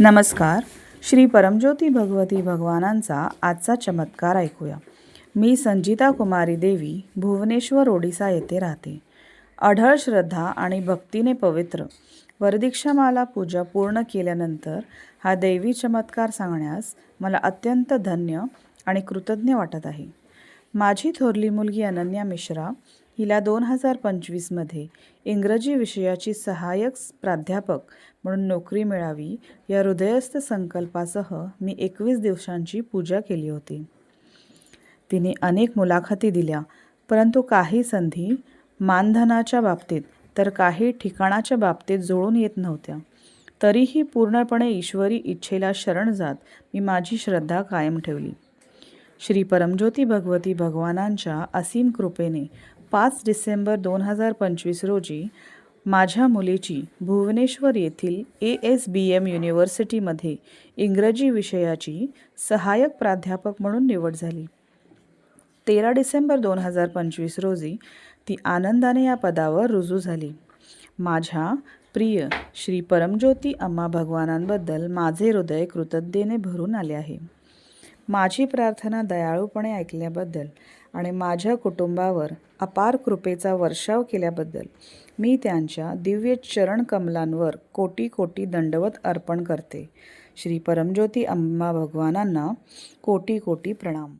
नमस्कार. श्री परमज्योती भगवती भगवानांचा आजचा चमत्कार ऐकूया. मी संजिता कुमारी देवी भुवनेश्वर ओडिसा येथे राहते. अढळ श्रद्धा आणि भक्तीने पवित्र वरदीक्षामाला पूजा पूर्ण केल्यानंतर हा दैवी चमत्कार सांगण्यास मला अत्यंत धन्य आणि कृतज्ञ वाटत आहे. माझी थोरली मुलगी अनन्या मिश्रा हिला दोन हजार पंचवीसमध्ये इंग्रजी विषयाची सहाय्यक प्राध्यापक म्हणून नोकरी मिळावी या हृदयस्थ संकल्पासह मी एकवीस दिवसांची पूजा केली होती. तिने अनेक मुलाखती दिल्या परंतु काही संधी मानधनाच्या बाबतीत तर काही ठिकाणाच्या बाबतीत जुळून येत नव्हत्या. तरीही पूर्णपणे ईश्वरी इच्छेला शरण जात मी माझी श्रद्धा कायम ठेवली. श्री परमज्योती भगवती भगवानांच्या असीम कृपेने पाच डिसेंबर दोन हजार पंचवीस रोजी माझ्या मुलीची भुवनेश्वर येथील ए एस बी एम युनिव्हर्सिटीमध्ये इंग्रजी विषयाची सहाय्यक प्राध्यापक म्हणून निवड झाली. तेरा डिसेंबर दोन हजार पंचवीस रोजी ती आनंदाने या पदावर रुजू झाली. माझ्या प्रिय श्री परमज्योती अम्मा भगवानांबद्दल माझे हृदय कृतज्ञतेने भरून आले आहे. माझी प्रार्थना दयाळूपणे ऐकल्याबद्दल आणि माझ्या कुटुंबावर अपार कृपेचा वर्षाव केल्याबद्दल मी त्यांच्या दिव्य चरण कमलांवर कोटी कोटी दंडवत अर्पण करते. श्री परमज्योती अंबा भगवानांना कोटी कोटी प्रणाम.